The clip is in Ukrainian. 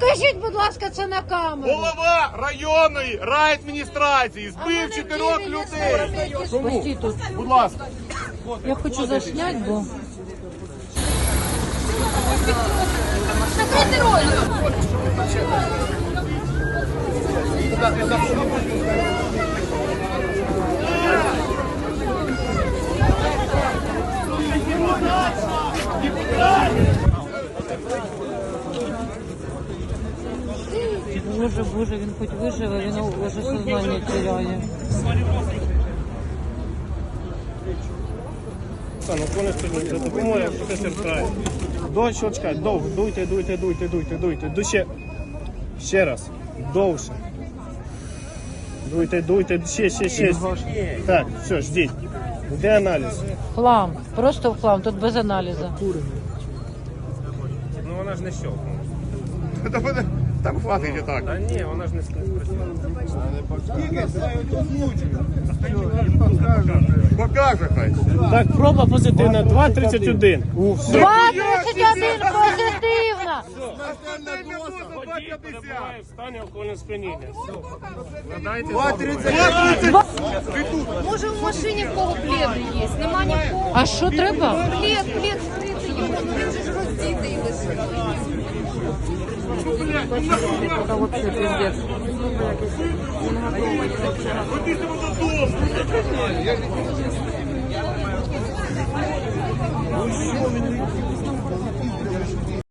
Покажіть, будь ласка, це на камеру. Голова районної райадміністрації збив чотирьох людей. Чому? Тут. Будь ласка. Я хочу засняти, бо. Боже, боже, він хоч виживе, він вже сознання теряє. Оксана, коли стоїть за допомогою, професор крає. До щелчка, довго, дуйте, дуйте, дуйте, дуйте, дуйте. Ду ще, ще раз, довше. Дуйте, дуйте, ще, ще, ще. Так, все, ждіть. Де аналіз? Хлам, просто в хлам, тут без аналізу. Ну вона ж не щелкнула. Там хватить і так. Та ні, вона ж не спрацювала. Покаже хай. Так, проба позитивна, 2,31. 2,31 позитивна! Перебуває в стані алкогольного сп'яніння. Надайте Може в машині в кого пледи є? Нема ні в кого. А що треба? Плед, плед, вкрити його, ну він же ж роздітий лежить. Це вообще пиздец.